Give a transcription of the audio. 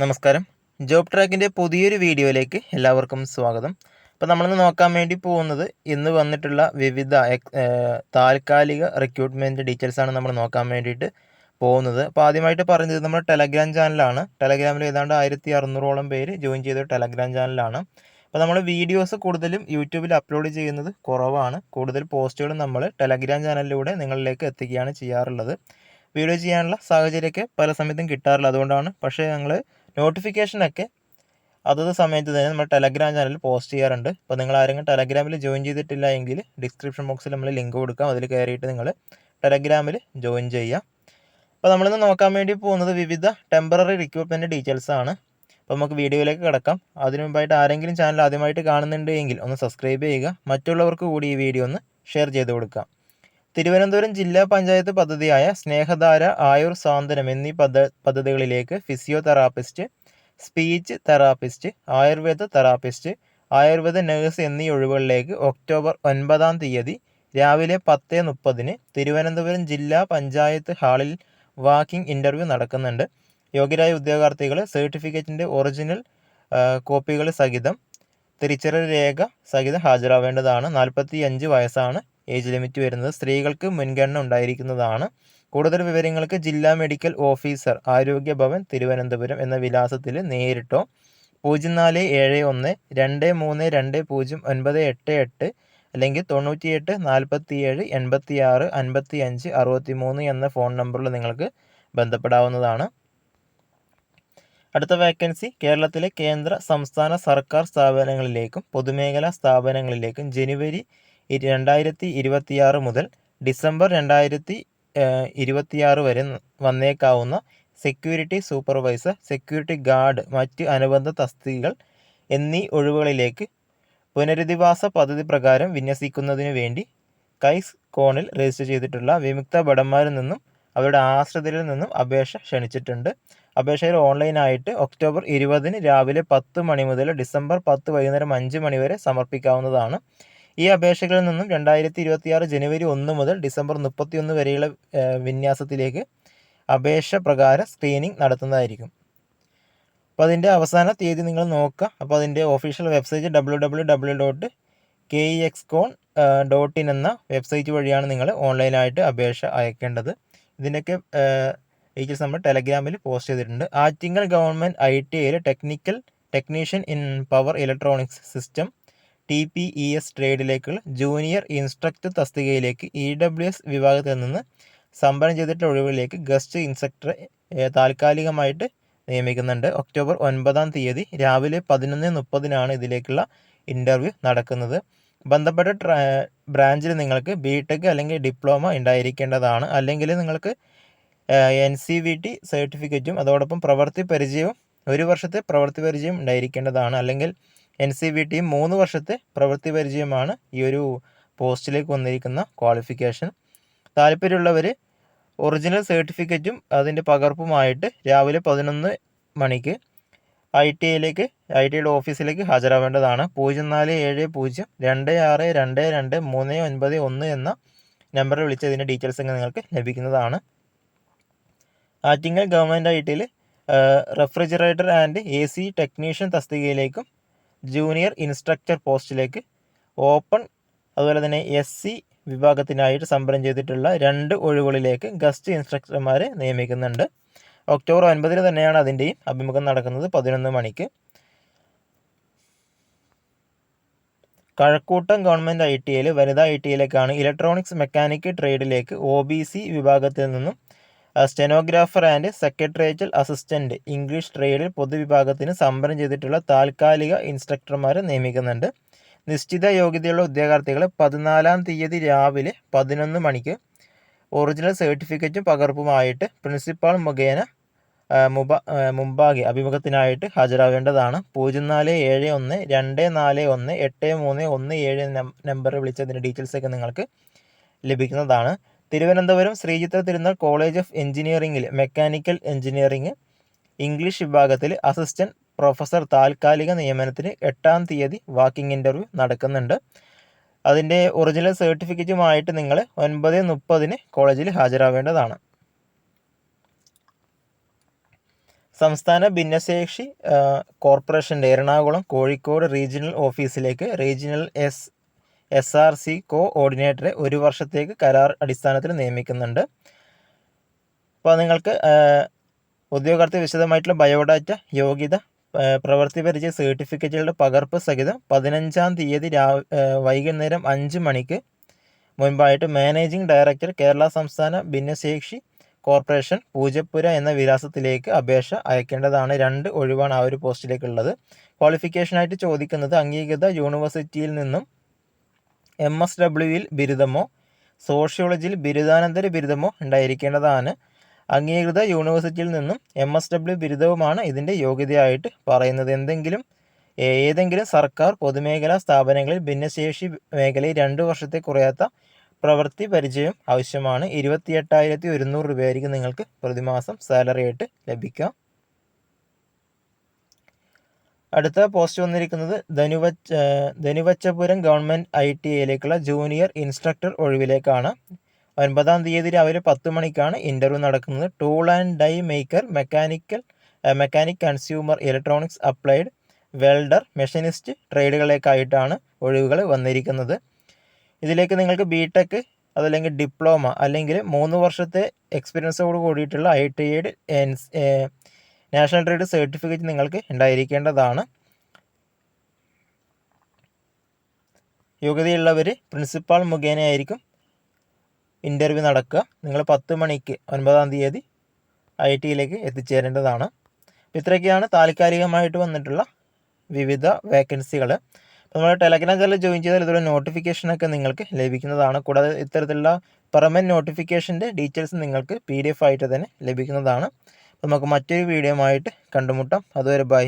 നമസ്കാരം. ജോബ് ട്രാക്കിന്റെ പുതിയൊരു വീഡിയോയിലേക്ക് എല്ലാവർക്കും സ്വാഗതം. അപ്പോൾ നമ്മളിന്ന് നോക്കാൻ വേണ്ടി പോകുന്നത് ഇന്ന് വന്നിട്ടുള്ള വിവിധ താൽക്കാലിക റിക്രൂട്ട്മെന്റ് ഡീറ്റെയിൽസാണ് നമ്മൾ നോക്കാൻ വേണ്ടിയിട്ട് പോകുന്നത്. അപ്പോൾ ആദ്യമായിട്ട് പറഞ്ഞത് നമ്മുടെ ടെലഗ്രാം ചാനലാണ് ടെലഗ്രാമിൽ ഏതാണ്ട് ആയിരത്തി അറുന്നൂറോളം പേര് ജോയിൻ ചെയ്ത ടെലഗ്രാം ചാനലാണ് അപ്പോൾ നമ്മൾ വീഡിയോസ് കൂടുതലും യൂട്യൂബിൽ അപ്ലോഡ് ചെയ്യുന്നത് കുറവാണ്. കൂടുതൽ പോസ്റ്റുകളും നമ്മൾ ടെലഗ്രാം ചാനലിലൂടെ നിങ്ങളിലേക്ക് എത്തിക്കുകയാണ് ചെയ്യാറുള്ളത്. വീഡിയോ ചെയ്യാനുള്ള സാഹചര്യമൊക്കെ പല സമയത്തും കിട്ടാറില്ല. അതുകൊണ്ടാണ് പക്ഷേ ഞങ്ങൾ നോട്ടിഫിക്കേഷനൊക്കെ അതത് സമയത്ത് തന്നെ നമ്മൾ ടെലഗ്രാം ചാനലിൽ പോസ്റ്റ് ചെയ്യാറുണ്ട്. അപ്പോൾ നിങ്ങൾ ആരെങ്കിലും ടെലഗ്രാമിൽ ജോയിൻ ചെയ്തിട്ടില്ല എങ്കിൽ ഡിസ്ക്രിപ്ഷൻ ബോക്സിൽ നമ്മൾ ലിങ്ക് കൊടുക്കാം. അതിൽ കയറിയിട്ട് നിങ്ങൾ ടെലഗ്രാമിൽ ജോയിൻ ചെയ്യാം. അപ്പോൾ നമ്മളിന്ന് നോക്കാൻ വേണ്ടി പോകുന്നത് വിവിധ ടെമ്പററി റിക്രൂട്ട്മെന്റ് ഡീറ്റെയിൽസ് ആണ്. അപ്പോൾ നമുക്ക് വീഡിയോയിലേക്ക് കിടക്കാം. അതിനു മുമ്പായിട്ട് ആരെങ്കിലും ചാനൽ ആദ്യമായിട്ട് കാണുന്നുണ്ട് ഒന്ന് സബ്സ്ക്രൈബ് ചെയ്യുക. മറ്റുള്ളവർക്ക് കൂടി ഈ വീഡിയോ ഒന്ന് ഷെയർ ചെയ്ത് കൊടുക്കുക തിരുവനന്തപുരം ജില്ലാ പഞ്ചായത്ത് പദ്ധതിയായ സ്നേഹധാര ആയുർ സാന്ത്വനം എന്നീ പദ്ധ പദ്ധതികളിലേക്ക് physiotherapist speech therapist Ayurveda therapist Ayurveda nurse എന്നീ ഒഴിവുകളിലേക്ക് ഒക്ടോബർ ഒൻപതാം തീയതി രാവിലെ പത്ത് മുപ്പതിന് തിരുവനന്തപുരം ജില്ലാ പഞ്ചായത്ത് ഹാളിൽ വാക്കിംഗ് ഇന്റർവ്യൂ നടക്കുന്നുണ്ട്. യോഗ്യരായ ഉദ്യോഗാർത്ഥികൾ സർട്ടിഫിക്കറ്റിന്റെ ഒറിജിനൽ കോപ്പികൾ സഹിതം തിരിച്ചറിയൽ രേഖ സഹിതം ഹാജരാവേണ്ടതാണ്. നാൽപ്പത്തി അഞ്ച് വയസ്സാണ് ഏജ് ലിമിറ്റ് വരുന്നത് സ്ത്രീകൾക്ക് മുൻഗണന ഉണ്ടായിരിക്കുന്നതാണ്. കൂടുതൽ വിവരങ്ങൾക്ക് ജില്ലാ മെഡിക്കൽ ഓഫീസർ ആരോഗ്യ ഭവൻ തിരുവനന്തപുരം എന്ന വിലാസത്തിൽ നേരിട്ടോ. പൂജ്യം നാല് ഏഴ് ഒന്ന് രണ്ട് മൂന്ന് രണ്ട് പൂജ്യം ഒൻപത് എട്ട് എട്ട് അല്ലെങ്കിൽ തൊണ്ണൂറ്റിയെട്ട് നാൽപ്പത്തിയേഴ് എൺപത്തി ആറ് അൻപത്തി അഞ്ച് അറുപത്തി മൂന്ന് എന്ന ഫോൺ നമ്പറിൽ നിങ്ങൾക്ക് ബന്ധപ്പെടാവുന്നതാണ്. അടുത്ത വേക്കൻസി കേരളത്തിലെ കേന്ദ്ര സംസ്ഥാന സർക്കാർ സ്ഥാപനങ്ങളിലേക്കും പൊതുമേഖലാ സ്ഥാപനങ്ങളിലേക്കും ജനുവരി രണ്ടായിരത്തി ഇരുപത്തിയാറ് മുതൽ ഡിസംബർ രണ്ടായിരത്തി ഇരുപത്തിയാറ് വരെ വന്നേക്കാവുന്ന സെക്യൂരിറ്റി സൂപ്പർവൈസർ സെക്യൂരിറ്റി ഗാർഡ് മറ്റ് അനുബന്ധ തസ്തികകൾ എന്നീ ഒഴിവുകളിലേക്ക് പുനരധിവാസ പദ്ധതി പ്രകാരം വിന്യസിക്കുന്നതിനു വേണ്ടി കൈസ് കോണിൽ രജിസ്റ്റർ ചെയ്തിട്ടുള്ള വിമുക്ത ഭടന്മാരിൽ നിന്നും അവരുടെ ആശ്രിതരിൽ നിന്നും അപേക്ഷ ക്ഷണിച്ചിട്ടുണ്ട്. അപേക്ഷയിൽ ഓൺലൈനായിട്ട് ഒക്ടോബർ ഇരുപതിന് രാവിലെ പത്ത് മണി മുതൽ ഡിസംബർ പത്ത് വൈകുന്നേരം അഞ്ച് മണി വരെ സമർപ്പിക്കാവുന്നതാണ്. ഈ അപേക്ഷകളിൽ നിന്നും രണ്ടായിരത്തി ഇരുപത്തിയാറ് ജനുവരി ഒന്ന് മുതൽ ഡിസംബർ മുപ്പത്തിയൊന്ന് വരെയുള്ള വിന്യാസത്തിലേക്ക് അപേക്ഷ പ്രകാരം സ്ക്രീനിങ് നടത്തുന്നതായിരിക്കും. അപ്പോൾ അതിന്റെ അവസാന തീയതി നിങ്ങൾ നോക്കുക. അപ്പോൾ അതിന്റെ official website W W W dot K E X con dot in എന്ന വെബ്സൈറ്റ് വഴിയാണ് നിങ്ങൾ ഓൺലൈനായിട്ട് അപേക്ഷ അയക്കേണ്ടത്. ഇതിന്റെയൊക്കെ ഡീറ്റെയിൽസ് നമ്മൾ ടെലഗ്രാമിൽ പോസ്റ്റ് ചെയ്തിട്ടുണ്ട്. ആറ്റിങ്ങൽ ഗവൺമെന്റ് ഐ ടി ഐയിൽ technical technician in power electronics system T P E S ട്രേഡിലേക്കുള്ള junior instructor തസ്തികയിലേക്ക് ഇ ഡബ്ല്യു എസ് വിഭാഗത്തിൽ നിന്ന് സംഭരണം ചെയ്തിട്ടുള്ള ഒഴിവിലേക്ക് ഗസ്റ്റ് ഇൻസ്ട്രക്ടറെ താൽക്കാലികമായിട്ട് നിയമിക്കുന്നുണ്ട്. ഒക്ടോബർ ഒൻപതാം തീയതി രാവിലെ പതിനൊന്ന് മുപ്പതിനാണ് ഇതിലേക്കുള്ള ഇന്റർവ്യൂ നടക്കുന്നത്. ബന്ധപ്പെട്ട ബ്രാഞ്ചിൽ നിങ്ങൾക്ക് ബി ടെക് അല്ലെങ്കിൽ ഡിപ്ലോമ ഉണ്ടായിരിക്കേണ്ടതാണ്. അല്ലെങ്കിൽ നിങ്ങൾക്ക് എൻ സി വി ടി സർട്ടിഫിക്കറ്റും അതോടൊപ്പം പ്രവൃത്തി പരിചയവും ഒരു വർഷത്തെ പ്രവൃത്തി പരിചയം ഉണ്ടായിരിക്കേണ്ടതാണ്. അല്ലെങ്കിൽ എൻ സി വി ടിയും മൂന്ന് വർഷത്തെ പ്രവൃത്തി പരിചയമാണ് ഈ ഒരു പോസ്റ്റിലേക്ക് വന്നിരിക്കുന്ന ക്വാളിഫിക്കേഷൻ താല്പര്യമുള്ളവർ ഒറിജിനൽ സർട്ടിഫിക്കറ്റും അതിന്റെ പകർപ്പുമായിട്ട് രാവിലെ പതിനൊന്ന് മണിക്ക് ഐ ടി ഐയിലേക്ക് ഐ ടി ഐയുടെ ഓഫീസിലേക്ക് ഹാജരാവേണ്ടതാണ്. പൂജ്യം നാല് ഏഴ് പൂജ്യം രണ്ട് ആറ് രണ്ട് രണ്ട് മൂന്ന് ഒൻപത് ഒന്ന് എന്ന നമ്പറിൽ വിളിച്ചതിന്റെ ഡീറ്റെയിൽസ് ഒക്കെ നിങ്ങൾക്ക് ലഭിക്കുന്നതാണ്. ആറ്റിങ്ങൽ ഗവൺമെന്റ് ഐ ടിയിൽ refrigerator and A C technician തസ്തികയിലേക്കും junior instructor പോസ്റ്റിലേക്ക് ഓപ്പൺ അതുപോലെ തന്നെ എസ് സി വിഭാഗത്തിനായിട്ട് സംഭരണം ചെയ്തിട്ടുള്ള രണ്ട് ഒഴിവുകളിലേക്ക് ഗസ്റ്റ് ഇൻസ്ട്രക്ടർമാരെ നിയമിക്കുന്നുണ്ട്. ഒക്ടോബർ ഒൻപതിന് തന്നെയാണ് അതിന്റെയും അഭിമുഖം നടക്കുന്നത് പതിനൊന്ന് മണിക്ക്. കഴക്കൂട്ടം ഗവൺമെന്റ് ഐ ടി ഐയിൽ വനിതാ ഐ ടി ഐയിലേക്കാണ് ഇലക്ട്രോണിക്സ് മെക്കാനിക് ട്രേഡിലേക്ക് ഒ ബി സി വിഭാഗത്തിൽ നിന്നും stenographer and secretarial assistant English ട്രേഡിൽ പൊതുവിഭാഗത്തിന് സംഭരണം ചെയ്തിട്ടുള്ള താൽക്കാലിക ഇൻസ്ട്രക്ടർമാരെ നിയമിക്കുന്നുണ്ട്. നിശ്ചിത യോഗ്യതയുള്ള ഉദ്യോഗാർത്ഥികളെ പതിനാലാം തീയതി രാവിലെ പതിനൊന്ന് മണിക്ക് ഒറിജിനൽ സർട്ടിഫിക്കറ്റും പകർപ്പുമായിട്ട് പ്രിൻസിപ്പാൾ മുഖേന മുബ മുമ്പാകെ അഭിമുഖത്തിനായിട്ട് ഹാജരാവേണ്ടതാണ് പൂജ്യം നാല് ഏഴ് ഒന്ന് രണ്ട് നാല് ഒന്ന് എട്ട് മൂന്ന് ഒന്ന് ഏഴ് നമ്പറിൽ വിളിച്ചതിന്റെ ഡീറ്റെയിൽസൊക്കെ നിങ്ങൾക്ക് ലഭിക്കുന്നതാണ്. തിരുവനന്തപുരം ശ്രീചിത്ര തിരുനാൾ കോളേജ് ഓഫ് എഞ്ചിനീയറിംഗിൽ മെക്കാനിക്കൽ എഞ്ചിനീയറിംഗ് ഇംഗ്ലീഷ് വിഭാഗത്തിൽ അസിസ്റ്റന്റ് പ്രൊഫസർ താൽക്കാലിക നിയമനത്തിന് എട്ടാം തീയതി വാക്കിംഗ് ഇന്റർവ്യൂ നടക്കുന്നുണ്ട്. അതിന്റെ ഒറിജിനൽ സർട്ടിഫിക്കറ്റുമായിട്ട് നിങ്ങൾ ഒൻപത് മുപ്പതിന് കോളേജിൽ ഹാജരാവേണ്ടതാണ്. സംസ്ഥാന ഭിന്നശേഷി കോർപ്പറേഷന്റെ എറണാകുളം കോഴിക്കോട് റീജിയണൽ ഓഫീസിലേക്ക് regional S S R C കോ ഓർഡിനേറ്ററെ ഒരു വർഷത്തേക്ക് കരാർ അടിസ്ഥാനത്തിൽ നിയമിക്കുന്നുണ്ട്. അപ്പോൾ നിങ്ങൾക്ക് ഉദ്യോഗാർത്ഥി വിശദമായിട്ടുള്ള ബയോഡാറ്റ യോഗ്യത പ്രവൃത്തി പരിചയ സർട്ടിഫിക്കറ്റുകളുടെ പകർപ്പ് സഹിതം പതിനഞ്ചാം തീയതി രാ വൈകുന്നേരം അഞ്ച് മണിക്ക് മുൻപായിട്ട് മാനേജിംഗ് ഡയറക്ടർ കേരള സംസ്ഥാന ഭിന്നശേഷി കോർപ്പറേഷൻ പൂജപ്പുര എന്ന വിലാസത്തിലേക്ക് അപേക്ഷ അയക്കേണ്ടതാണ്. രണ്ട് ഒഴിവാണ് ആ ഒരു പോസ്റ്റിലേക്കുള്ളത്. ക്വാളിഫിക്കേഷനായിട്ട് ചോദിക്കുന്നത് അംഗീകൃത യൂണിവേഴ്സിറ്റിയിൽ നിന്നും എം എസ് ഡബ്ല്യുവിൽ ബിരുദമോ സോഷ്യോളജിയിൽ ബിരുദാനന്തര ബിരുദമോ ഉണ്ടായിരിക്കേണ്ടതാണ്. അംഗീകൃത യൂണിവേഴ്സിറ്റിയിൽ നിന്നും എം എസ് ഡബ്ല്യു ബിരുദവുമാണ് ഇതിന്റെ യോഗ്യതയായിട്ട് പറയുന്നത്. എന്തെങ്കിലും ഏതെങ്കിലും സർക്കാർ പൊതുമേഖലാ സ്ഥാപനങ്ങളിൽ ഭിന്നശേഷി മേഖലയിൽ രണ്ട് വർഷത്തെ കുറയാത്ത പ്രവൃത്തി പരിചയം ആവശ്യമാണ്. ഇരുപത്തി എട്ടായിരത്തി ഒരുന്നൂറ് രൂപയായിരിക്കും നിങ്ങൾക്ക് പ്രതിമാസം സാലറി ആയിട്ട് ലഭിക്കുക. അടുത്ത പോസ്റ്റ് വന്നിരിക്കുന്നത് ധനുവച്ച ധനുവച്ചപുരം ഗവൺമെന്റ് ഐ ടി ഐയിലേക്കുള്ള ജൂനിയർ ഇൻസ്ട്രക്ടർ ഒഴിവിലേക്കാണ്. ഒൻപതാം തീയതി രാവിലെ പത്ത് മണിക്കാണ് ഇന്റർവ്യൂ നടക്കുന്നത്. Tool and die maker mechanical mechanic consumer electronics applied welder machinist ട്രേഡുകളേക്കായിട്ടാണ് ഒഴിവുകൾ വന്നിരിക്കുന്നത്. ഇതിലേക്ക് നിങ്ങൾക്ക് ബി ടെക് അതല്ലെങ്കിൽ ഡിപ്ലോമ അല്ലെങ്കിൽ മൂന്ന് വർഷത്തെ എക്സ്പീരിയൻസോട് കൂടിയിട്ടുള്ള ഐ ടി ഐയുടെ നാഷണൽ ട്രേഡ് സർട്ടിഫിക്കറ്റ് നിങ്ങൾക്ക് ഉണ്ടായിരിക്കേണ്ടതാണ്. യോഗ്യതയുള്ളവർ പ്രിൻസിപ്പാൾ മുഖേനയായിരിക്കും ഇന്റർവ്യൂ നടക്കുക. നിങ്ങൾ പത്ത് മണിക്ക് ഒൻപതാം തീയതി ഐ ടിയിലേക്ക് എത്തിച്ചേരേണ്ടതാണ്. ഇത്രയൊക്കെയാണ് താൽക്കാലികമായിട്ട് വന്നിട്ടുള്ള വിവിധ വേക്കൻസികൾ നമ്മൾ ടെലഗ്രാം ചാനൽ ജോയിൻ ചെയ്താൽ ഇതുപോലെ നോട്ടിഫിക്കേഷനൊക്കെ നിങ്ങൾക്ക് ലഭിക്കുന്നതാണ്. കൂടാതെ ഇത്തരത്തിലുള്ള പെർമനന്റ് നോട്ടിഫിക്കേഷന്റെ ഡീറ്റെയിൽസ് നിങ്ങൾക്ക് പി ഡി എഫ് ആയിട്ട് തന്നെ ലഭിക്കുന്നതാണ്. നമുക്ക് മറ്റൊരു വീഡിയോ ആയിട്ട് കണ്ടുമുട്ടാം. അതുവരെ ബൈ